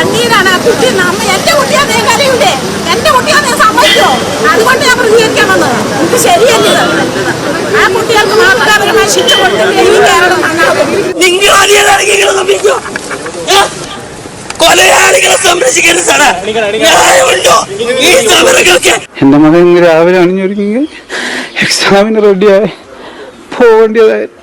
കണ്ണീരാണ് ആ കുട്ടി. നമ്മ എന്റെ കുട്ടിയാ നീ കരയൂലേ എന്റെ കുട്ടിയാ നീ സമ്മതിക്കോ അതുകൊണ്ട് ഞാൻ പ്രതികരിക്കാൻ വന്നത്. ഇത് ശരിയല്ല? ആ കുട്ടികൾക്ക് മാതൃകാപരമായ ശിക്ഷ കൊടുത്തില്ലേ ഈ കേരളം കൊലയാളികളെ സംരക്ഷിക്കരുത് സാറേ. ഈ സമരങ്ങൾക്ക് എന്റെ മകൻ രാവിലെ അണിഞ്ഞൊരുങ്ങി. എക്സാമിന് റെഡിയായി. പോകേണ്ടതായിരുന്നു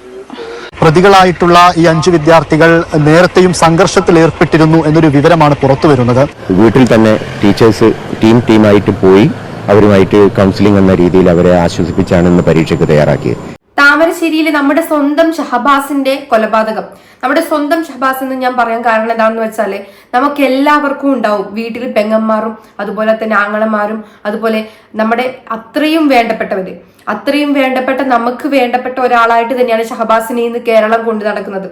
പ്രതികളായിട്ടുള്ള ഈ അഞ്ച് വിദ്യാർത്ഥികൾ നേരത്തെയും സംഘർഷത്തിൽ ഏർപ്പെട്ടിരുന്നു എന്നൊരു വിവരമാണ് പുറത്തു വരുന്നത്. വീട്ടിൽ തന്നെ ടീച്ചേഴ്സ് ടീം ടീമായിട്ട് പോയി അവരുമായിട്ട് കൗൺസിലിംഗ് എന്ന രീതിയിൽ അവരെ ആശ്വസിപ്പിച്ചാണ് ഇന്ന് പരീക്ഷയ്ക്ക് തയ്യാറാക്കിയത്. താമരശ്ശേരിയിലെ നമ്മുടെ സ്വന്തം ഷഹബാസിന്റെ കൊലപാതകം. നമ്മുടെ സ്വന്തം ഷഹബാസ് എന്ന് ഞാൻ പറയാൻ കാരണം എന്താണെന്ന് വെച്ചാൽ നമുക്ക് എല്ലാവർക്കും ഉണ്ടാവും. വീട്ടിൽ പെങ്ങന്മാരും അതുപോലെ തന്നെ ആങ്ങളമാരും അതുപോലെ നമ്മുടെ അത്രയും വേണ്ടപ്പെട്ടവര്. അത്രയും വേണ്ടപ്പെട്ട നമുക്ക് വേണ്ടപ്പെട്ട ഒരാളായിട്ട് തന്നെയാണ് ഷഹബാസിനെ ഇന്ന് കേരളം കൊണ്ടു നടക്കുന്നത്.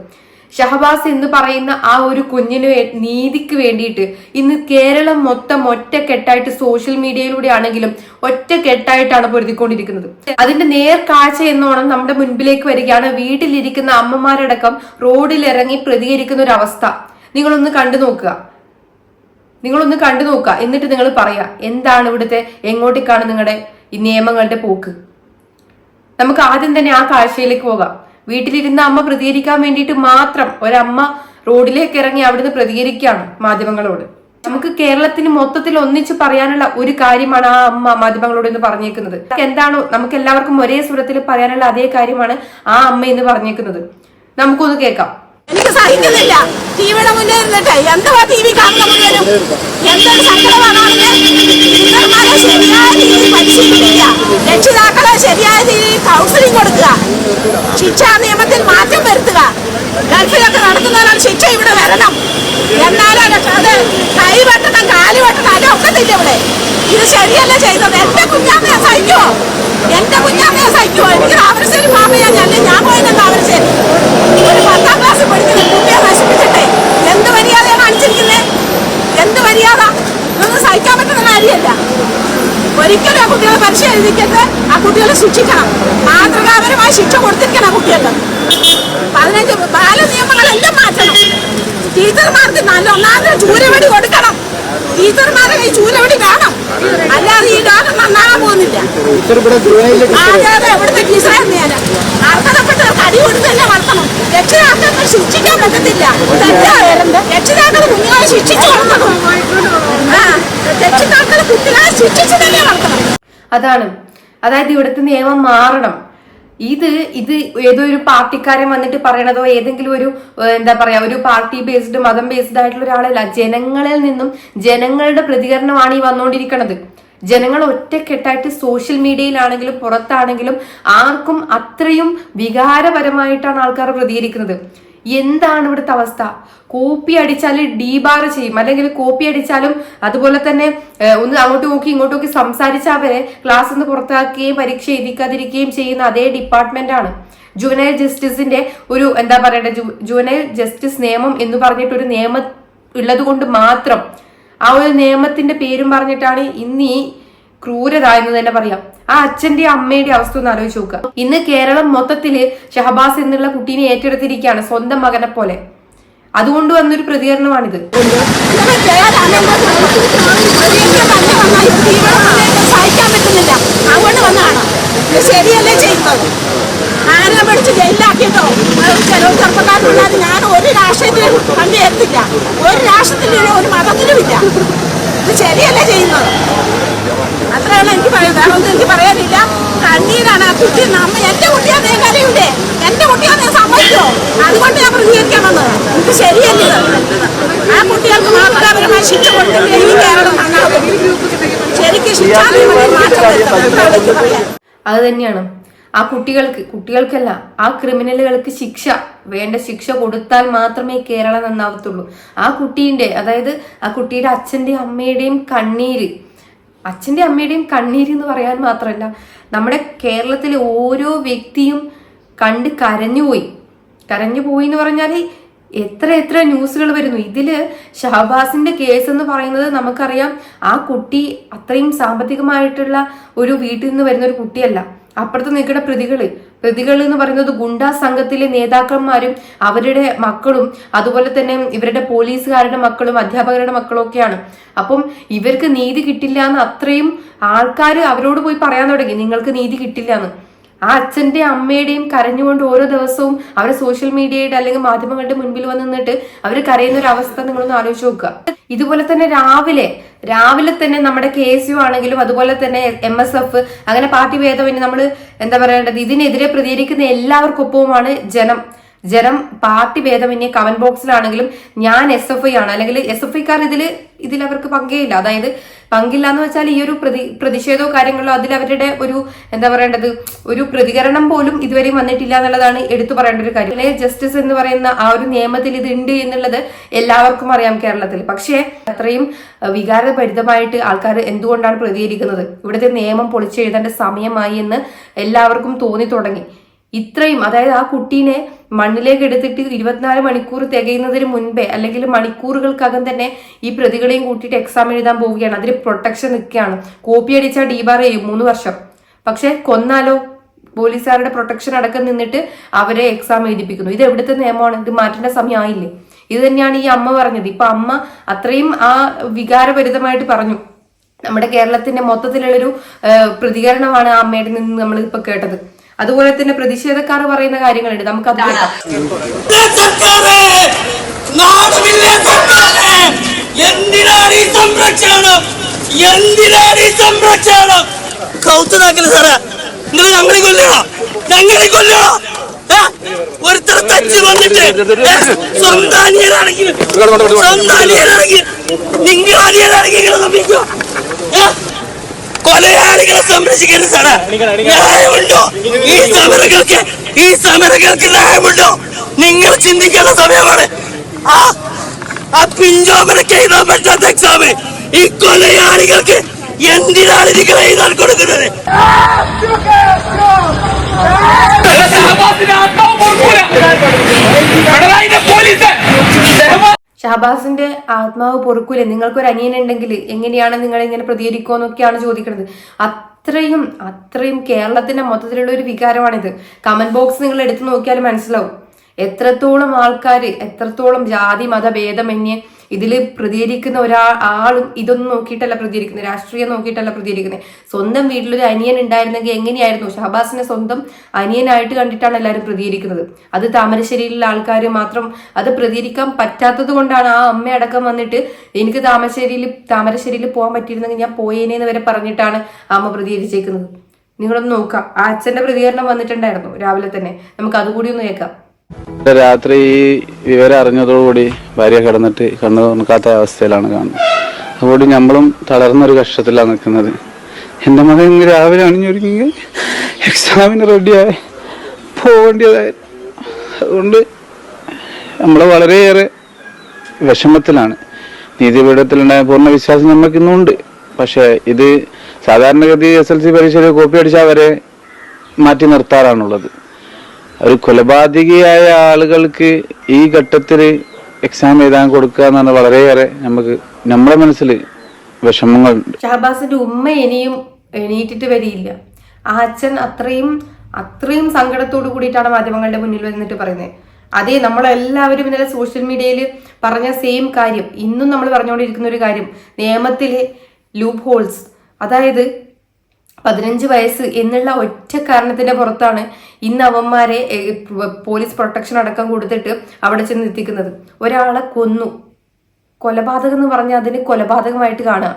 ഷഹബാസ് എന്ന് പറയുന്ന ആ ഒരു കുഞ്ഞിന് നീതിക്ക് വേണ്ടിയിട്ട് ഇന്ന് കേരളം മൊത്തം ഒറ്റക്കെട്ടായിട്ട് സോഷ്യൽ മീഡിയയിലൂടെ ആണെങ്കിലും ഒറ്റക്കെട്ടായിട്ടാണ് പൊരുതിക്കൊണ്ടിരിക്കുന്നത്. അതിന്റെ നേർ കാഴ്ച എന്നോണം നമ്മുടെ മുൻപിലേക്ക് വരികയാണ്. വീട്ടിലിരിക്കുന്ന അമ്മമാരടക്കം റോഡിലിറങ്ങി പ്രതികരിക്കുന്ന ഒരു അവസ്ഥ. നിങ്ങളൊന്ന് കണ്ടു നോക്കുക. നിങ്ങളൊന്ന് കണ്ടു നോക്കുക. എന്നിട്ട് നിങ്ങൾ പറയാ എന്താണ് ഇവിടുത്തെ എങ്ങോട്ടേക്കാണ് നിങ്ങളുടെ ഈ നിയമങ്ങളുടെ പോക്ക്? നമുക്ക് ആദ്യം തന്നെ ആ കാഴ്ചയിലേക്ക് പോകാം. വീട്ടിലിരുന്ന അമ്മ പ്രതികരിക്കാൻ വേണ്ടിയിട്ട് മാത്രം ഒരമ്മ റോഡിലേക്ക് ഇറങ്ങി അവിടുന്ന് പ്രതികരിക്കുകയാണ് മാധ്യമങ്ങളോട്. നമുക്ക് കേരളത്തിന് മൊത്തത്തിൽ ഒന്നിച്ച് പറയാനുള്ള ഒരു കാര്യമാണ് ആ അമ്മ മാധ്യമങ്ങളോട് എന്ന് പറഞ്ഞേക്കുന്നത്. എന്താണോ നമുക്ക് എല്ലാവർക്കും ഒരേ സ്വരത്തിൽ പറയാനുള്ള അതേ കാര്യമാണ് ആ അമ്മ ഇന്ന് പറഞ്ഞേക്കുന്നത്. നമുക്കൊന്ന് കേൾക്കാം. എനിക്ക് സഹിക്കുന്നില്ല. ടിവിയുടെ മുന്നേ നിന്നിട്ട് എന്തുവാ ടി വി കാണുന്ന എന്തൊരു സങ്കടമാണ് ടീച്ചർമാരെ ശരിയായ രീതിയിൽ പരിശീലിപ്പിക്കുക. രക്ഷിതാക്കളെ ശരിയായ രീതിയിൽ കൗൺസിലിംഗ് കൊടുക്കുക. ശിക്ഷാ നിയമത്തിൽ മാറ്റം വരുത്തുക. ഗൾഫിലൊക്കെ നടക്കുന്നവരാണ് ശിക്ഷ ഇവിടെ വരണം. എന്നാലും അത് കൈ വെട്ടണം കാൽ വെട്ടണം അല്ല ഒക്കത്തില്ല ഇവിടെ. ഇത് ശരിയല്ല ചെയ്തത്? എന്റെ കുഞ്ഞാമ്മയെ സഹിക്കുമോ എന്റെ കുഞ്ഞാമ്മയെ സഹിക്കുമോ എനിക്ക് താമരശ്ശേരി മാമയാ ഞാൻ ഞാൻ പോയത് താമരശ്ശേരി ഒരു പത്താം ക്ലാസ് പഠിക്കുന്ന കുട്ടിയെ നശിപ്പിച്ചിട്ടേ എന്ത് മര്യാദയാണ് കാണിച്ചിരിക്കുന്നത് എന്ത് മര്യാദ ഇതൊന്നും സഹിക്കാൻ പറ്റുന്ന കാര്യമല്ല ഒരിക്കലും ആ കുട്ടികളെ പരീക്ഷ എഴുതിക്കരുത്. ആ കുട്ടികളെ ശിക്ഷിക്കണം മാതൃകാപരമായ ശിക്ഷ കൊടുത്തിരിക്കണം ആ കുട്ടികൾക്ക്. പതിനഞ്ച് ബാല നിയമങ്ങളെല്ലാം മാറ്റണം. ടീച്ചർമാർക്ക് നല്ല ഒന്നാമത് ചൂരവടി കൊടുക്കണം. ടീച്ചർമാരെ ഈ ചൂരവടി വേണം. അല്ലാതെ ഈ ലോകം നന്നാകാൻ പോകുന്നില്ല. അതെ അതെ ഇവിടുത്തെ ടീച്ചറെ അർഹതപ്പെട്ടവർക്ക് അടി കൊടുത്തല്ലേ വളർത്തണം. രക്ഷിതാക്കൾക്ക് ശിക്ഷിക്കാൻ പറ്റത്തില്ല. തെറ്റാ. രക്ഷിതാക്കൾ കുഞ്ഞുങ്ങളെ ശിക്ഷിച്ചു വളർത്തണം ആ രക്ഷിതാക്കൾ കുട്ടികളെ അതാണ്. അതായത് ഇവിടുത്തെ നിയമം മാറണം. ഇത് ഇത് ഏതോ ഒരു പാർട്ടിക്കാരൻ വന്നിട്ട് പറയണതോ ഏതെങ്കിലും ഒരു എന്താ പറയാ ഒരു പാർട്ടി ബേസ്ഡ് മതം ബേസ്ഡ് ആയിട്ടുള്ള ഒരാളല്ല. ജനങ്ങളിൽ നിന്നും ജനങ്ങളുടെ പ്രതികരണമാണ് ഈ വന്നുകൊണ്ടിരിക്കുന്നത് ജനങ്ങൾ ഒറ്റക്കെട്ടായിട്ട് സോഷ്യൽ മീഡിയയിലാണെങ്കിലും പുറത്താണെങ്കിലും ആർക്കും അത്രയും വികാരപരമായിട്ടാണ് ആൾക്കാർ പ്രതികരിക്കുന്നത്. എന്താണ് ഇവിടുത്തെ അവസ്ഥ? കോപ്പി അടിച്ചാൽ ഡീബാർ ചെയ്യും. അല്ലെങ്കിൽ കോപ്പി അടിച്ചാലും അതുപോലെ തന്നെ ഒന്ന് അങ്ങോട്ട് നോക്കി ഇങ്ങോട്ട് നോക്കി സംസാരിച്ച അവരെ ക്ലാസ് നിന്ന് പുറത്താക്കുകയും പരീക്ഷ എഴുതിക്കാതിരിക്കുകയും ചെയ്യുന്ന അതേ ഡിപ്പാർട്ട്മെന്റ് ആണ്. ജുവനൈൽ ജസ്റ്റിസിന്റെ ഒരു എന്താ പറയണ്ടേ ജുവനൈൽ ജസ്റ്റിസ് നിയമം എന്ന് പറഞ്ഞിട്ട് ഒരു നിയമം ഉള്ളത് കൊണ്ട് മാത്രം ആ ഒരു നിയമത്തിന്റെ പേരും പറഞ്ഞിട്ടാണ് ഇന്ന് ഈ ക്രൂരത എന്ന് തന്നെ പറയാം. ആ അച്ഛന്റെ അമ്മയുടെ അവസ്ഥ ഒന്ന് ആലോചിച്ച് നോക്കുക. ഇന്ന് കേരളം മൊത്തത്തിൽ ഷഹബാസ് എന്നുള്ള കുട്ടീനെ ഏറ്റെടുത്തിരിക്കുകയാണ് സ്വന്തം മകനെ പോലെ. അതുകൊണ്ട് വന്നൊരു പ്രതികരണമാണിത്. പറ്റുന്നില്ല അതുകൊണ്ട് വന്നതാണ് ശരിയല്ലേ ചെയ്യുന്നത്? ആരെ പിടിച്ച് ജയിലാക്കിയതോ ചെലവ് ചില ചെറുപ്പക്കാരുണ്ടാകും ഞാൻ ഒരു രാഷ്ട്രീയത്തിലും എത്തില്ല ഒരു രാഷ്ട്രത്തിലും ഒരു മതത്തിലും ഇല്ല. ഇത് ശരിയല്ല ചെയ്യുന്നത്? അത്രയാണ് എനിക്ക് പറയുന്നത് അതൊന്നും എനിക്ക് പറയാനില്ല. കണ്ണീരാണ് ആ കുട്ടി. നമ്മ എന്റെ കുട്ടിയാ അതേ എന്റെ കുട്ടിയാ അതേ സമ്മതിച്ചോ? അതുകൊണ്ട് ഞാൻ പ്രതികരിക്കാൻ വന്നത്. ഇത് ശരിയല്ല? ആ കുട്ടികൾക്ക് മാതൃകാപരമായ ശിക്ഷ കൊടുത്തില്ലെങ്കിൽ ഈ കേരളം നന്നാവും ശരിക്കും ശിക്ഷാ അത് തന്നെയാണ്. ആ കുട്ടികൾക്ക് കുട്ടികൾക്കല്ല ആ ക്രിമിനലുകൾക്ക് ശിക്ഷ വേണ്ട ശിക്ഷ കൊടുത്താൽ മാത്രമേ കേരളം നന്നാവത്തുള്ളൂ. ആ കുട്ടീന്റെ അതായത് ആ കുട്ടിയുടെ അച്ഛന്റെയും അമ്മയുടെയും കണ്ണീര് അച്ഛന്റെ അമ്മയുടെയും കണ്ണീര് എന്ന് പറയാൻ മാത്രമല്ല നമ്മുടെ കേരളത്തിലെ ഓരോ വ്യക്തിയും കണ്ട് കരഞ്ഞുപോയി കരഞ്ഞു പോയി എന്ന് പറഞ്ഞാൽ എത്ര എത്ര ന്യൂസുകൾ വരുന്നു. ഇതിൽ ഷഹബാസിന്റെ കേസ് എന്ന് പറയുന്നത് നമുക്കറിയാം ആ കുട്ടി അത്രയും സാമ്പത്തികമായിട്ടുള്ള ഒരു വീട്ടിൽ നിന്ന് വരുന്ന ഒരു കുട്ടിയല്ല. അപ്പുറത്ത് നിൽക്കുന്ന പ്രതികൾ. പ്രതികൾ എന്ന് പറയുന്നത് ഗുണ്ടാ സംഘത്തിലെ നേതാക്കന്മാരും അവരുടെ മക്കളും അതുപോലെ തന്നെ ഇവരുടെ പോലീസുകാരുടെ മക്കളും അധ്യാപകരുടെ മക്കളും ഒക്കെയാണ്. അപ്പം ഇവർക്ക് നീതി കിട്ടില്ല എന്ന് അത്രയും ആൾക്കാർ അവരോട് പോയി പറയാൻ തുടങ്ങി. നിങ്ങൾക്ക് നീതി കിട്ടില്ല എന്ന്. ആ അച്ഛന്റെ അമ്മയുടെയും കരഞ്ഞുകൊണ്ട് ഓരോ ദിവസവും അവർ സോഷ്യൽ മീഡിയയുടെ അല്ലെങ്കിൽ മാധ്യമങ്ങളുടെ മുൻപിൽ വന്ന് നിന്നിട്ട് അവർ കരയുന്ന ഒരു അവസ്ഥ നിങ്ങളൊന്ന് ആലോചിച്ച് നോക്കുക. ഇതുപോലെ തന്നെ രാവിലെ രാവിലെ തന്നെ നമ്മുടെ കെ എസ് യു ആണെങ്കിലും അതുപോലെ തന്നെ എം എസ് എഫ് അങ്ങനെ പാർട്ടി ഭേദമന്യേ നമ്മൾ എന്താ പറയേണ്ടത്? ഇതിനെതിരെ പ്രതികരിക്കുന്ന എല്ലാവർക്കൊപ്പവുമാണ് ജനം. ജനം പാർട്ടി ഭേദമന്യേ കമന്റ് ബോക്സിലാണെങ്കിലും ഞാൻ എസ് എഫ് ഐ ആണ്. അല്ലെങ്കിൽ എസ് എഫ് ഐക്കാർ ഇതിൽ ഇതിൽ അവർക്ക് പങ്കേയില്ല. അതായത് പങ്കില്ല എന്ന് വെച്ചാൽ ഈ ഒരു പ്രതി പ്രതിഷേധമോ കാര്യങ്ങളോ അതിൽ അവരുടെ ഒരു എന്താ പറയേണ്ടത് ഒരു പ്രതികരണം പോലും ഇതുവരെയും വന്നിട്ടില്ല എന്നുള്ളതാണ് എടുത്തു പറയേണ്ട ഒരു കാര്യം. പിന്നെ ജസ്റ്റിസ് എന്ന് പറയുന്ന ആ ഒരു നിയമത്തിൽ ഇത് ഉണ്ട് എന്നുള്ളത് എല്ലാവർക്കും അറിയാം കേരളത്തിൽ. പക്ഷേ അത്രയും വികാരഭരിതമായിട്ട് ആൾക്കാർ എന്തുകൊണ്ടാണ് പ്രതികരിക്കുന്നത്? ഇവിടുത്തെ നിയമം പൊളിച്ചെഴുതേണ്ട സമയമായി എന്ന് എല്ലാവർക്കും തോന്നി തുടങ്ങി. ഇത്രയും അതായത് ആ കുട്ടീനെ മണ്ണിലേക്ക് എടുത്തിട്ട് ഇരുപത്തിനാല് മണിക്കൂർ തികയുന്നതിന് മുൻപേ അല്ലെങ്കിൽ മണിക്കൂറുകൾക്കകം തന്നെ ഈ പ്രതികളെയും കൂട്ടിയിട്ട് എക്സാം എഴുതാൻ പോവുകയാണ്. അതിന് പ്രൊട്ടക്ഷൻ നിൽക്കുകയാണ്. കോപ്പി അടിച്ചാൽ ഡീബാർ ചെയ്യും മൂന്ന് വർഷം. പക്ഷെ കൊന്നാലോ? പോലീസുകാരുടെ പ്രൊട്ടക്ഷൻ അടക്കം നിന്നിട്ട് അവരെ എക്സാം എഴുതിപ്പിക്കുന്നു. ഇത് എവിടുത്തെ നിയമമാണ്? ഇത് മാറ്റേണ്ട സമയമായില്ലേ? ഇത് തന്നെയാണ് ഈ അമ്മ പറഞ്ഞത്. ഇപ്പൊ അമ്മ അത്രയും ആ വികാരഭരിതമായിട്ട് പറഞ്ഞു. നമ്മുടെ കേരളത്തിന്റെ മൊത്തത്തിലുള്ളൊരു പ്രതികരണമാണ് ആ അമ്മയുടെ നിന്ന് നമ്മൾ ഇപ്പൊ കേട്ടത്. അതുപോലെ തന്നെ പ്രതിഷേധക്കാർ പറയുന്ന കാര്യങ്ങളുണ്ട്. നമുക്ക് അത് എന്തിനാണ് ഈ സംരക്ഷണം? എന്തിനാണ് ഈ സംരക്ഷണം? ഞങ്ങളെ കൊല്ലണോ ഞങ്ങളെ കൊല്ലണോ വന്നിട്ട് ഏ? സ്വന്തം അനിയനാണെങ്കിൽ സ്വന്തം നിങ്ങൾ? കൊലയാളികളെ സംരക്ഷിക്കരുത് സാറേ. ന്യായമുണ്ടോ? ഈ സമരങ്ങൾക്ക് ഈ സമരങ്ങൾക്ക് ന്യായമുണ്ടോ? നിങ്ങൾ ചിന്തിക്കേണ്ട സമയമാണ്. ആ ആ പിഞ്ചോമനക്ക് എഴുതാൻ പറ്റാത്ത എക്സാം ഈ കൊലയാളികൾക്ക് എന്തിനാണ് നിങ്ങൾ എഴുതാൻ കൊടുക്കുന്നത്? ഷഹബാസിന്റെ ആത്മാവ് പൊറുക്കൂലേ? നിങ്ങൾക്കൊരു അനിയൻ ഉണ്ടെങ്കിൽ എങ്ങനെയാണ് നിങ്ങൾ ഇങ്ങനെ പ്രതികരിക്കുമെന്നൊക്കെയാണ് ചോദിക്കുന്നത്. അത്രയും അത്രയും കേരളത്തിന്റെ മൊത്തത്തിലുള്ള ഒരു വികാരമാണിത്. കമന്റ് ബോക്സ് നിങ്ങൾ എടുത്തു നോക്കിയാൽ മനസ്സിലാവും. എത്രത്തോളം ആൾക്കാർ എത്രത്തോളം ജാതി മത ഭേദമന്യേ ഇതിൽ പ്രതികരിക്കുന്ന ഒരാ ആളും ഇതൊന്നും നോക്കിയിട്ടല്ല പ്രതികരിക്കുന്നത് രാഷ്ട്രീയം നോക്കിയിട്ടല്ല പ്രതികരിക്കുന്നത് സ്വന്തം വീട്ടിലൊരു അനിയൻ ഉണ്ടായിരുന്നെങ്കിൽ എങ്ങനെയായിരുന്നു? ഷഹബാസിനെ സ്വന്തം അനിയനായിട്ട് കണ്ടിട്ടാണ് എല്ലാവരും പ്രതികരിക്കുന്നത്. അത് താമരശ്ശേരിയിലുള്ള ആൾക്കാർ മാത്രം അത് പ്രതികരിക്കാൻ പറ്റാത്തത് കൊണ്ടാണ് ആ അമ്മ അടക്കം വന്നിട്ട് എനിക്ക് താമരശ്ശേരിയിൽ താമരശ്ശേരിയിൽ പോകാൻ പറ്റിയിരുന്നെങ്കിൽ ഞാൻ പോയേനേന്ന് വരെ പറഞ്ഞിട്ടാണ് അമ്മ പ്രതികരിച്ചേക്കുന്നത്. നിങ്ങളൊന്ന് നോക്കാം ആ അച്ഛന്റെ പ്രതികരണം വന്നിട്ടുണ്ടായിരുന്നു രാവിലെ തന്നെ. നമുക്ക് അതുകൂടി ഒന്ന് കേൾക്കാം. രാത്രി വിവരം അറിഞ്ഞതോടുകൂടി ഭാര്യ കിടന്നിട്ട് കണ്ണു തുറക്കാത്ത അവസ്ഥയിലാണ് കാണുന്നത്. അതുകൊണ്ട് നമ്മളും തളർന്നൊരു കഷ്ടത്തിലാണ് നിൽക്കുന്നത്. എന്റെ മകൻ രാവിലെ അണിഞ്ഞൊരുങ്ങി എക്സാമിന് റെഡിയായി പോകേണ്ടതായി. അതുകൊണ്ട് നമ്മൾ വളരെയേറെ വിഷമത്തിലാണ്. നീതിപീഠത്തിലുണ്ടായ പൂർണ വിശ്വാസം നമുക്ക് ഇന്നുണ്ട്. പക്ഷേ ഇത് സാധാരണഗതി എസ് എൽ സി പരീക്ഷയിൽ കോപ്പി അടിച്ചാൽ വരെ മാറ്റി നിർത്താറാണുള്ളത്. ഒരു കൊലപാതകിയായ ആളുകൾക്ക് ഈ ഘട്ടത്തിൽ എക്സാം എഴുതാൻ കൊടുക്കുക എന്നാണ് വളരെയേറെ നമുക്ക് നമ്മുടെ മനസ്സിൽ വിഷമങ്ങളുണ്ട്. ഷഹബാസിന്റെ ഉമ്മ ഇനിയും എണീറ്റിട്ട് വരിയില്ല. ആ അച്ഛൻ അത്രയും അത്രയും സങ്കടത്തോട് കൂടിയിട്ടാണ് മാധ്യമങ്ങളുടെ മുന്നിൽ വന്നിട്ട് പറയുന്നത്. അതെ നമ്മളെല്ലാവരും ഇന്നലെ സോഷ്യൽ മീഡിയയിൽ പറഞ്ഞ സെയിം കാര്യം. ഇന്നും നമ്മൾ പറഞ്ഞുകൊണ്ടിരിക്കുന്ന ഒരു കാര്യം. നിയമത്തിലെ ലൂപ്പ് ഹോൾസ് അതായത് പതിനഞ്ച് വയസ്സ് എന്നുള്ള ഒറ്റ കാരണത്തിന്റെ പുറത്താണ് ഇന്ന് അവന്മാരെ പോലീസ് പ്രൊട്ടക്ഷൻ അടക്കം കൊടുത്തിട്ട് അവിടെ ചെന്ന് എത്തിക്കുന്നത്. ഒരാളെ കൊന്നു. കൊലപാതകം എന്ന് പറഞ്ഞാൽ അതിന് കൊലപാതകമായിട്ട് കാണുക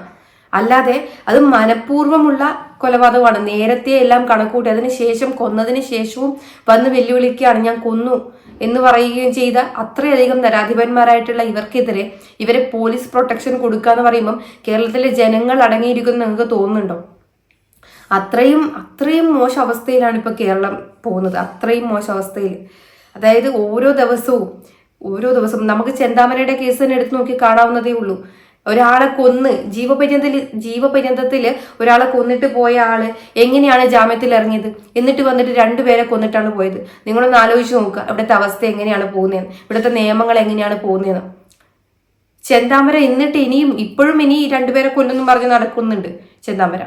അല്ലാതെ അത് മനഃപൂർവമുള്ള കൊലപാതകമാണ്. നേരത്തെ എല്ലാം കണക്കൂട്ടി അതിന് ശേഷം കൊന്നതിന് ശേഷവും വന്ന് വെല്ലുവിളിക്കുകയാണ്. ഞാൻ കൊന്നു എന്ന് പറയുകയും ചെയ്ത അത്രയധികം നരാധിപന്മാരായിട്ടുള്ള ഇവർക്കെതിരെ ഇവരെ പോലീസ് പ്രൊട്ടക്ഷൻ കൊടുക്കുക എന്ന് പറയുമ്പം കേരളത്തിലെ ജനങ്ങൾ അടങ്ങിയിരിക്കുന്നു നിങ്ങൾക്ക് തോന്നുന്നുണ്ടോ? അത്രയും അത്രയും മോശം അവസ്ഥയിലാണ് ഇപ്പൊ കേരളം പോകുന്നത്. അത്രയും മോശം അവസ്ഥയിൽ. അതായത് ഓരോ ദിവസവും ഓരോ ദിവസവും നമുക്ക് ചെന്താമരയുടെ കേസ് തന്നെ എടുത്തു നോക്കി കാണാവുന്നതേ ഉള്ളൂ. ഒരാളെ കൊന്ന് ജീവപര്യന്തത്തിൽ ജീവപര്യന്തത്തിൽ ഒരാളെ കൊന്നിട്ട് പോയ ആൾ എങ്ങനെയാണ് ജാമ്യത്തിൽ ഇറങ്ങിയത്? എന്നിട്ട് വന്നിട്ട് രണ്ടുപേരെ കൊന്നിട്ടാണ് പോയത്. നിങ്ങളൊന്ന് ആലോചിച്ച് നോക്കുക ഇവിടുത്തെ അവസ്ഥ എങ്ങനെയാണ് പോകുന്നതെന്ന്. ഇവിടുത്തെ നിയമങ്ങൾ എങ്ങനെയാണ് പോകുന്നതെന്ന്. ചെന്താമര എന്നിട്ട് ഇനിയും ഇപ്പോഴും ഇനി രണ്ടുപേരെ കൊല്ലുന്നു പറഞ്ഞ് നടക്കുന്നുണ്ട് ചെന്താമര.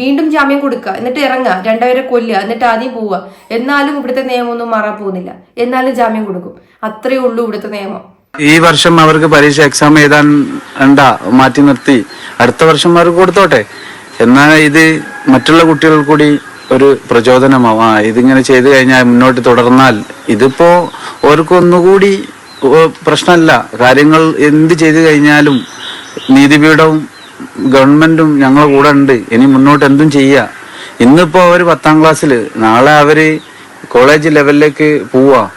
വീണ്ടും ജാമ്യം കൊടുക്കുക എന്നിട്ട് ഇറങ്ങുക രണ്ടുപേരെ കൊല്ലുക എന്നിട്ട് ആദ്യം പോവുക. എന്നാലും ഇവിടുത്തെ നിയമമൊന്നും മാറാൻ പോകുന്നില്ല. എന്നാലും ജാമ്യം കൊടുക്കും. അത്രയേ ഉള്ളൂ ഇവിടുത്തെ നിയമം. ഈ വർഷം അവർക്ക് പരീക്ഷ എക്സാം എഴുതാൻ വേണ്ട മാറ്റി നിർത്തി? അടുത്ത വർഷം അവർക്ക് കൊടുത്തോട്ടെ? എന്നാൽ ഇത് മറ്റുള്ള കുട്ടികൾ കൂടി ഒരു പ്രചോദനമാവും. ഇതിങ്ങനെ ചെയ്തു കഴിഞ്ഞാൽ മുന്നോട്ട് തുടർന്നാൽ ഇതിപ്പോ ഓർക്കൊന്നുകൂടി പ്രശ്നമല്ല. കാര്യങ്ങൾ എന്ത് ചെയ്തു കഴിഞ്ഞാലും നീതിപീഠവും ഗവൺമെന്റും ഞങ്ങളെ കൂടെ ഉണ്ട്. ഇനി മുന്നോട്ട് എന്തും ചെയ്യുക ഇന്നിപ്പോ അവർ പത്താം ക്ലാസ്സിൽ നാളെ അവർ കോളേജ് ലെവലിലേക്ക് പോവാ.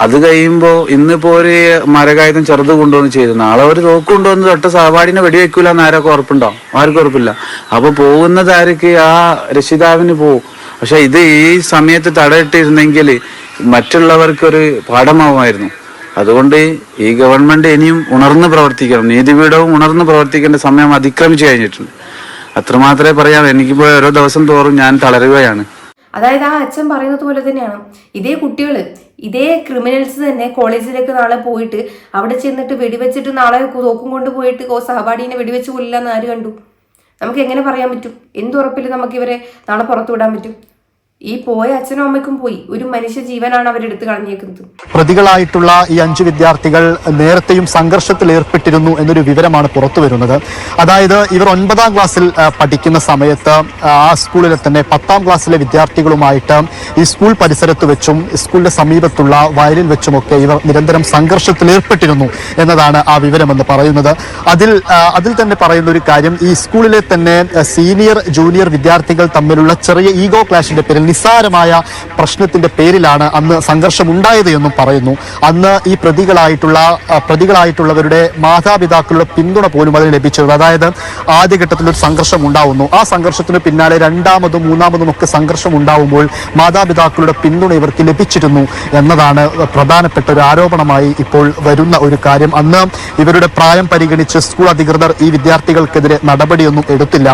അത് കഴിയുമ്പോ ഇന്നിപ്പോ ഒരു മരകായുധം ചെറുത് കൊണ്ടുവന്ന് ചെയ്തു. നാളെ ഒരു തോക്ക് കൊണ്ടുവന്ന് തൊട്ട് സഹപാഠിനെ വെടിവെക്കൂല എന്ന് ആരൊക്കെ ഉറപ്പുണ്ടോ? ആർക്കും ഉറപ്പില്ല. അപ്പൊ പോകുന്നത് ആ രക്ഷിതാവിന് പോവും. പക്ഷെ ഇത് ഈ സമയത്ത് തടയിട്ടിരുന്നെങ്കിൽ മറ്റുള്ളവർക്കൊരു പാഠമാവുമായിരുന്നു. അതുകൊണ്ട് ഈ ഗവൺമെന്റ് ഇനിയും ഉണർന്ന് പ്രവർത്തിക്കണം. നീതിപീഠവും ഉണർന്ന് പ്രവർത്തിക്കേണ്ട സമയം അതിക്രമിച്ചു കഴിഞ്ഞിട്ടുണ്ട്. അത്രമാത്രമേ പറയാം എനിക്കിപ്പോ ഓരോ ദിവസം തോറും ഞാൻ തളരുകയാണ്. അതായത് ആ അച്ഛൻ പറയുന്നത് പോലെ തന്നെയാണ്. ഇതേ കുട്ടികൾ ഇതേ ക്രിമിനൽസ് തന്നെ കോളേജിലേക്ക് നാളെ പോയിട്ട് അവിടെ ചെന്നിട്ട് വെടിവെച്ചിട്ട് നാളെ തോക്കും കൊണ്ട് പോയിട്ട് സഹപാഠിനെ വെടിവെച്ച് കൊല്ലില്ല എന്ന് ആര് കണ്ടു? നമുക്ക് എങ്ങനെ പറയാൻ പറ്റും? എന്തുറപ്പിൽ നമുക്ക് ഇവരെ നാളെ പുറത്തു വിടാൻ പറ്റും? ഈ പോയ അച്ഛനും അമ്മയ്ക്കും പോയി. ഒരു മനുഷ്യ ജീവനാണ് അവരെടുത്ത് കളഞ്ഞേക്കുന്നത്. പ്രതികളായിട്ടുള്ള ഈ അഞ്ച് വിദ്യാർത്ഥികൾ നേരത്തെയും സംഘർഷത്തിൽ ഏർപ്പെട്ടിരുന്നു എന്നൊരു വിവരമാണ് പുറത്തു വരുന്നത്. അതായത് ഇവർ ഒൻപതാം ക്ലാസ്സിൽ പഠിക്കുന്ന സമയത്ത് ആ സ്കൂളിലെ തന്നെ പത്താം ക്ലാസ്സിലെ വിദ്യാർത്ഥികളുമായിട്ട് ഈ സ്കൂൾ പരിസരത്ത് വെച്ചും സ്കൂളിന്റെ സമീപത്തുള്ള വയലിൽ വെച്ചുമൊക്കെ ഇവർ നിരന്തരം സംഘർഷത്തിൽ ഏർപ്പെട്ടിരുന്നു എന്നതാണ് ആ വിവരമെന്ന് പറയുന്നത്. അതിൽ അതിൽ തന്നെ പറയുന്ന ഒരു കാര്യം ഈ സ്കൂളിലെ തന്നെ സീനിയർ ജൂനിയർ വിദ്യാർത്ഥികൾ തമ്മിലുള്ള ചെറിയ ഈഗോ ക്ലാഷിന്റെ പേരിൽ നിസ്സാരമായ പ്രശ്നത്തിന്റെ പേരിലാണ് അന്ന് സംഘർഷം ഉണ്ടായത് എന്നും പറയുന്നു. അന്ന് ഈ പ്രതികളായിട്ടുള്ള പ്രതികളായിട്ടുള്ളവരുടെ മാതാപിതാക്കളുടെ പിന്തുണ പോലും അതിന് ലഭിച്ചിരുന്നു. അതായത് ആദ്യഘട്ടത്തിൽ ഒരു സംഘർഷം ഉണ്ടാവുന്നു ആ സംഘർഷത്തിന് പിന്നാലെ രണ്ടാമതും മൂന്നാമതും ഒക്കെ സംഘർഷം ഉണ്ടാവുമ്പോൾ മാതാപിതാക്കളുടെ പിന്തുണ ഇവർക്ക് ലഭിച്ചിരുന്നു എന്നതാണ് പ്രധാനപ്പെട്ട ഒരു ആരോപണമായി ഇപ്പോൾ വരുന്ന ഒരു കാര്യം. അന്ന് ഇവരുടെ പ്രായം പരിഗണിച്ച് സ്കൂൾ അധികൃതർ ഈ വിദ്യാർത്ഥികൾക്കെതിരെ നടപടിയൊന്നും എടുത്തില്ല.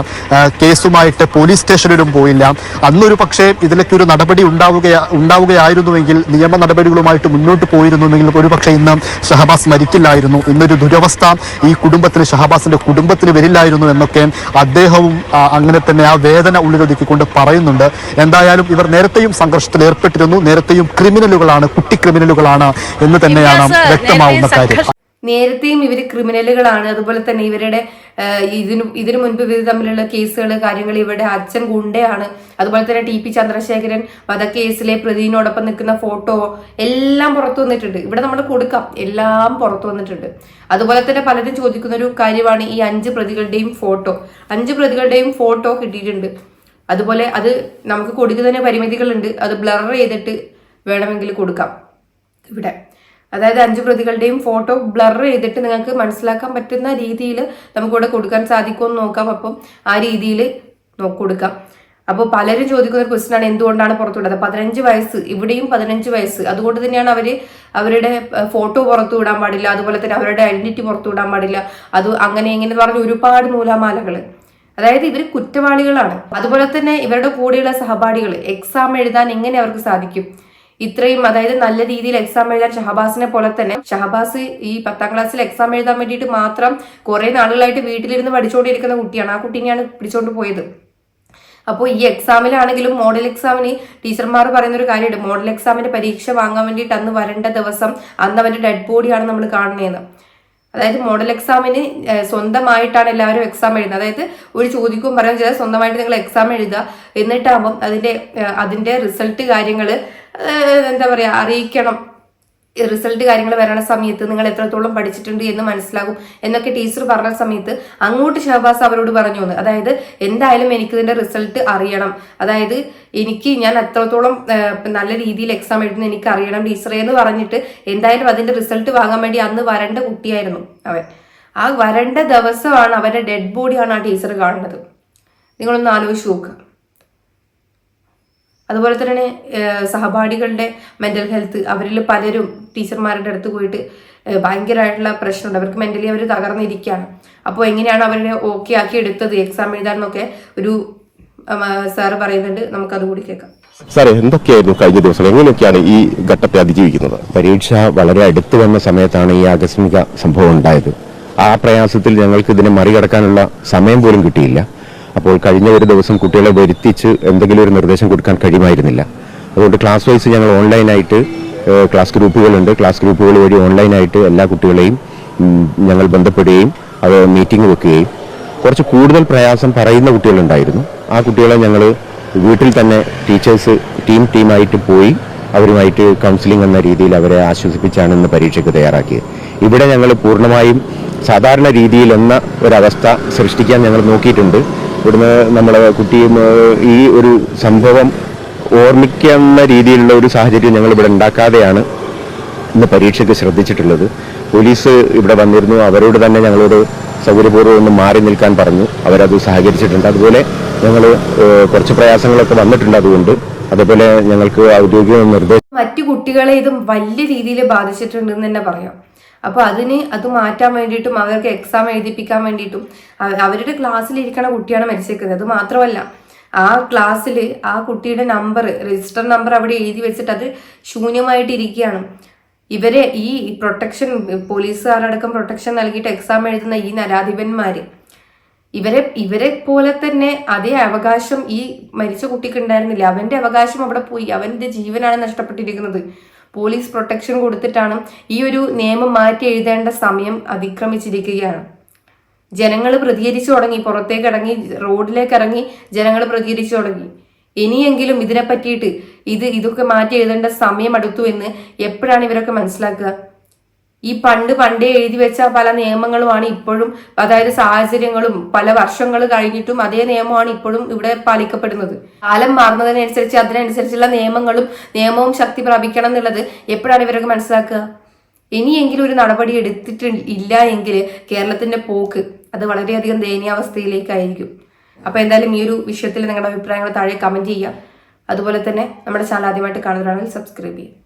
കേസുമായിട്ട് പോലീസ് സ്റ്റേഷനിലും പോയില്ല. അന്നൊരു പക്ഷേ ഇതിലേക്ക് ഒരു നടപടി ഉണ്ടാവുക ഉണ്ടാവുകയായിരുന്നുവെങ്കിൽ നിയമ നടപടികളുമായിട്ട് മുന്നോട്ട് പോയിരുന്നുവെങ്കിൽ ഒരുപക്ഷെ ഇന്ന് ഷഹബാസ് മരിക്കില്ലായിരുന്നു. ഇന്നൊരു ദുരവസ്ഥ ഈ കുടുംബത്തിന് ഷഹബാസിന്റെ കുടുംബത്തിന് വരില്ലായിരുന്നു എന്നൊക്കെ അദ്ദേഹവും അങ്ങനെ തന്നെ ആ വേദന ഉള്ളിലൊതുക്കിക്കൊണ്ട് പറയുന്നുണ്ട്. എന്തായാലും ഇവർ നേരത്തെയും സംഘർഷത്തിൽ ഏർപ്പെട്ടിരുന്നു. നേരത്തെയും ക്രിമിനലുകളാണ് കുട്ടി ക്രിമിനലുകളാണ് എന്ന് തന്നെയാണ് വ്യക്തമാവുന്ന കാര്യം. നേരത്തെയും ഇവർ ക്രിമിനലുകളാണ്. അതുപോലെ തന്നെ ഇവരുടെ ഇതിനു ഇതിനു മുൻപ് ഇവർ തമ്മിലുള്ള കേസുകൾ കാര്യങ്ങൾ ഇവരുടെ അച്ഛൻ ഗുണ്ടയാണ്. അതുപോലെ തന്നെ ടി പി ചന്ദ്രശേഖരൻ വധക്കേസിലെ പ്രതിനോടൊപ്പം നിൽക്കുന്ന ഫോട്ടോ എല്ലാം പുറത്തു വന്നിട്ടുണ്ട്. ഇവിടെ നമ്മൾ കൊടുക്കാം. എല്ലാം പുറത്തു വന്നിട്ടുണ്ട്. അതുപോലെ തന്നെ പലരും ചോദിക്കുന്ന ഒരു കാര്യമാണ് ഈ അഞ്ച് പ്രതികളുടെയും ഫോട്ടോ. അഞ്ച് പ്രതികളുടെയും ഫോട്ടോ കിട്ടിയിട്ടുണ്ട്. അതുപോലെ അത് നമുക്ക് കൊടുക്കുന്നതിന് പരിമിതികളുണ്ട്. അത് ബ്ലർ ചെയ്തിട്ട് വേണമെങ്കിൽ കൊടുക്കാം. ഇവിടെ. അതായത് അഞ്ച് പ്രതികളുടെയും ഫോട്ടോ ബ്ലർ ചെയ്തിട്ട് നിങ്ങൾക്ക് മനസ്സിലാക്കാൻ പറ്റുന്ന രീതിയിൽ നമുക്കിവിടെ കൊടുക്കാൻ സാധിക്കുമെന്ന് നോക്കാം. അപ്പം ആ രീതിയിൽ കൊടുക്കാം. അപ്പോൾ പലരും ചോദിക്കുന്ന ഒരു ക്വസ്റ്റ്യൻ ആണ് എന്തുകൊണ്ടാണ് പുറത്തുവിടുന്നത് പതിനഞ്ച് വയസ്സ് ഇവിടെയും പതിനഞ്ച് വയസ്സ്. അതുകൊണ്ട് തന്നെയാണ് അവർ അവരുടെ ഫോട്ടോ പുറത്തു വിടാൻ പാടില്ല. അതുപോലെ തന്നെ അവരുടെ ഐഡന്റിറ്റി പുറത്തു വിടാൻ പാടില്ല. അത് അങ്ങനെ ഇങ്ങനെ പറഞ്ഞ ഒരുപാട് നൂലാമാലകൾ അതായത് ഇവർ കുറ്റവാളികളാണ്. അതുപോലെ തന്നെ ഇവരുടെ കൂടെയുള്ള സഹപാഠികൾ എക്സാം എഴുതാൻ എങ്ങനെ അവർക്ക് സാധിക്കും? ഇത്രയും അതായത് നല്ല രീതിയിൽ എക്സാം എഴുതാൻ ഷഹബാസിനെ പോലെ തന്നെ ഷഹബാസ് ഈ പത്താം ക്ലാസ്സിൽ എക്സാം എഴുതാൻ വേണ്ടിയിട്ട് മാത്രം കുറെ നാളുകളായിട്ട് വീട്ടിലിരുന്ന് പഠിച്ചുകൊണ്ടിരിക്കുന്ന കുട്ടിയാണ്. ആ കുട്ടീനെയാണ് പിടിച്ചോണ്ട് പോയത്. അപ്പോൾ ഈ എക്സാമിലാണെങ്കിലും മോഡൽ എക്സാമിന് ടീച്ചർമാർ പറയുന്ന ഒരു കാര്യമുണ്ട് മോഡൽ എക്സാമിന്റെ പരീക്ഷ വാങ്ങാൻ വേണ്ടിയിട്ട് അന്ന് വരേണ്ട ദിവസം അന്ന് അവന്റെ ഡെഡ് ബോഡിയാണ് നമ്മൾ കാണുന്നതെന്ന്. അതായത് മോഡൽ എക്സാമിന് സ്വന്തമായിട്ടാണ് എല്ലാവരും എക്സാം എഴുതുന്നത്. അതായത് ഒരു ചോദിക്കും പറയാൻ ചെയ്താൽ സ്വന്തമായിട്ട് നിങ്ങൾ എക്സാം എഴുതുക. എന്നിട്ടാകുമ്പം അതിന്റെ അതിന്റെ റിസൾട്ട് കാര്യങ്ങൾ എന്താ പറയാ അറിയിക്കണം. റിസൾട്ട് കാര്യങ്ങൾ വരണ സമയത്ത് നിങ്ങൾ എത്രത്തോളം പഠിച്ചിട്ടുണ്ട് എന്ന് മനസ്സിലാകും എന്നൊക്കെ ടീച്ചർ പറഞ്ഞ സമയത്ത് അങ്ങോട്ട് ഷഹബാസ് അവരോട് പറഞ്ഞു എന്ന് അതായത് എന്തായാലും എനിക്ക് ഇതിന്റെ റിസൾട്ട് അറിയണം. അതായത് എനിക്ക് ഞാൻ എത്രത്തോളം നല്ല രീതിയിൽ എക്സാം എഴുതുന്ന എനിക്ക് അറിയണം ടീച്ചറെ എന്ന് പറഞ്ഞിട്ട് എന്തായാലും അതിന്റെ റിസൾട്ട് വാങ്ങാൻ വേണ്ടി അന്ന് വരണ്ട കുട്ടിയായിരുന്നു അവൻ. ആ വരേണ്ട ദിവസമാണ് അവരുടെ ഡെഡ് ബോഡിയാണ് ആ ടീച്ചർ കാണുന്നത്. നിങ്ങളൊന്ന് ആലോചിച്ച് നോക്കുക അതുപോലെ തന്നെ സഹപാഠികളുടെ മെന്റൽ ഹെൽത്ത് അവരിൽ പലരും ടീച്ചർമാരുടെ അടുത്ത് പോയിട്ട് ഭയങ്കരമായിട്ടുള്ള പ്രശ്നമുണ്ട്. അവർക്ക് മെന്റലി അവർ തകർന്നിരിക്കുകയാണ്. അപ്പോൾ എങ്ങനെയാണ് അവരെ ഓക്കെ ആക്കി എടുത്തത്? എക്സാം എഴുതാൻ എന്നൊക്കെ ഒരു സാറ് പറയുന്നുണ്ട്. നമുക്കത് കൂടി കേൾക്കാം. സാർ എന്തൊക്കെയായിരുന്നു കഴിഞ്ഞ ദിവസം? എങ്ങനെയൊക്കെയാണ് ഈ ഘട്ടത്തെ അതിജീവിക്കുന്നത്? പരീക്ഷ വളരെ അടുത്ത് വന്ന സമയത്താണ് ഈ ആകസ്മിക സംഭവം ഉണ്ടായത്. ആ പ്രയാസത്തിൽ ഞങ്ങൾക്ക് ഇതിനെ മറികടക്കാനുള്ള സമയം പോലും കിട്ടിയില്ല. അപ്പോൾ കഴിഞ്ഞ ഒരു ദിവസം കുട്ടികളെ വരുത്തിച്ച് എന്തെങ്കിലും ഒരു നിർദ്ദേശം കൊടുക്കാൻ കഴിയുമായിരുന്നില്ല. അതുകൊണ്ട് ക്ലാസ് വൈസ് ഞങ്ങൾ ഓൺലൈനായിട്ട് ക്ലാസ് ഗ്രൂപ്പുകളുണ്ട്. ക്ലാസ് ഗ്രൂപ്പുകൾ വഴി ഓൺലൈനായിട്ട് എല്ലാ കുട്ടികളെയും ഞങ്ങൾ ബന്ധപ്പെടുകയും അത് മീറ്റിംഗ് വെക്കുകയും. കുറച്ച് കൂടുതൽ പ്രയാസം പറയുന്ന കുട്ടികളുണ്ടായിരുന്നു. ആ കുട്ടികളെ ഞങ്ങൾ വീട്ടിൽ തന്നെ ടീച്ചേഴ്സ് ടീം ടീമായിട്ട് പോയി അവരുമായിട്ട് കൗൺസിലിംഗ് എന്ന രീതിയിൽ അവരെ ആശ്വസിപ്പിച്ചാണ് ഇന്ന് പരീക്ഷയ്ക്ക് തയ്യാറാക്കിയത്. ഇവിടെ ഞങ്ങൾ പൂർണമായും സാധാരണ രീതിയിലെന്ന ഒരവസ്ഥ സൃഷ്ടിക്കാൻ ഞങ്ങൾ നോക്കിയിട്ടുണ്ട്. ഇവിടുന്ന് നമ്മളെ കുട്ടി ഈ ഒരു സംഭവം ഓർമ്മിക്കുന്ന രീതിയിലുള്ള ഒരു സാഹചര്യം ഞങ്ങൾ ഇവിടെ ഉണ്ടാക്കാതെയാണ് ഇന്ന് പരീക്ഷയ്ക്ക് ശ്രദ്ധിച്ചിട്ടുള്ളത്. പോലീസ് ഇവിടെ വന്നിരുന്നു. അവരോട് തന്നെ ഞങ്ങളോട് സൗകര്യപൂർവം ഒന്ന് മാറി നിൽക്കാൻ പറഞ്ഞു. അവരത് സഹകരിച്ചിട്ടുണ്ട്. അതുപോലെ ഞങ്ങൾ കുറച്ച് പ്രയാസങ്ങളൊക്കെ വന്നിട്ടുണ്ട് അതുകൊണ്ട്. അതുപോലെ ഞങ്ങൾക്ക് ഔദ്യോഗിക നിർദ്ദേശം മറ്റു കുട്ടികളെ ഇത് വലിയ രീതിയിൽ ബാധിച്ചിട്ടുണ്ടെന്ന് തന്നെ പറയാം. അപ്പൊ അതിന് അത് മാറ്റാൻ വേണ്ടിയിട്ടും അവർക്ക് എക്സാം എഴുതിപ്പിക്കാൻ വേണ്ടിയിട്ടും അവരുടെ ക്ലാസ്സിൽ ഇരിക്കണ കുട്ടിയാണ് മരിച്ചേക്കുന്നത്. അത് മാത്രമല്ല ആ ക്ലാസ്സിൽ ആ കുട്ടിയുടെ നമ്പർ രജിസ്റ്റർ നമ്പർ അവിടെ എഴുതി വെച്ചിട്ട് അത് ശൂന്യമായിട്ട് ഇരിക്കുകയാണ്. ഇവരെ ഈ പ്രൊട്ടക്ഷൻ പോലീസുകാരടക്കം പ്രൊട്ടക്ഷൻ നൽകിയിട്ട് എക്സാം എഴുതുന്ന ഈ നരാധിപന്മാർ ഇവരെ ഇവരെ പോലെ തന്നെ അതേ അവകാശം ഈ മരിച്ച കുട്ടിക്ക് ഉണ്ടായിരുന്നില്ല. അവന്റെ അവകാശം അവിടെ പോയി. അവന്റെ ജീവനാണ് നഷ്ടപ്പെട്ടിരിക്കുന്നത്. പോലീസ് പ്രൊട്ടക്ഷൻ കൊടുത്തിട്ടാണ് ഈ ഒരു നിയമം മാറ്റി എഴുതേണ്ട സമയം അതിക്രമിച്ചിരിക്കുകയാണ്. ജനങ്ങൾ പ്രതികരിച്ചു തുടങ്ങി പുറത്തേക്ക് ഇറങ്ങി റോഡിലേക്ക് ഇറങ്ങി ജനങ്ങൾ പ്രതികരിച്ചു തുടങ്ങി. ഇനിയെങ്കിലും ഇതിനെ പറ്റിയിട്ട് ഇത് ഇതൊക്കെ മാറ്റി എഴുതേണ്ട സമയം അടുത്തു എന്ന് എപ്പോഴാണ് ഇവരൊക്കെ മനസ്സിലാക്കുക? ഈ പണ്ട് പണ്ടേ എഴുതി വെച്ച പല നിയമങ്ങളുമാണ് ഇപ്പോഴും അതായത് സാഹചര്യങ്ങളും പല വർഷങ്ങൾ കഴിഞ്ഞിട്ടും അതേ നിയമമാണ് ഇപ്പോഴും ഇവിടെ പാലിക്കപ്പെടുന്നത്. കാലം മാറുന്നതിനനുസരിച്ച് അതിനനുസരിച്ചുള്ള നിയമങ്ങളും നിയമവും ശക്തി പ്രാപിക്കണം എന്നുള്ളത് എപ്പോഴാണ് ഇവരൊക്കെ മനസ്സിലാക്കുക? ഇനിയെങ്കിലും ഒരു നടപടി എടുത്തിട്ട് ഇല്ല എങ്കിൽ കേരളത്തിന്റെ പോക്ക് അത് വളരെയധികം ദയനീയാവസ്ഥയിലേക്കായിരിക്കും. അപ്പൊ എന്തായാലും ഈ ഒരു വിഷയത്തിൽ നിങ്ങളുടെ അഭിപ്രായങ്ങൾ താഴെ കമന്റ് ചെയ്യുക. അതുപോലെ തന്നെ നമ്മുടെ ചാനൽ ആദ്യമായിട്ട് കാണുന്നവരാണെങ്കിൽ സബ്സ്ക്രൈബ് ചെയ്യുക.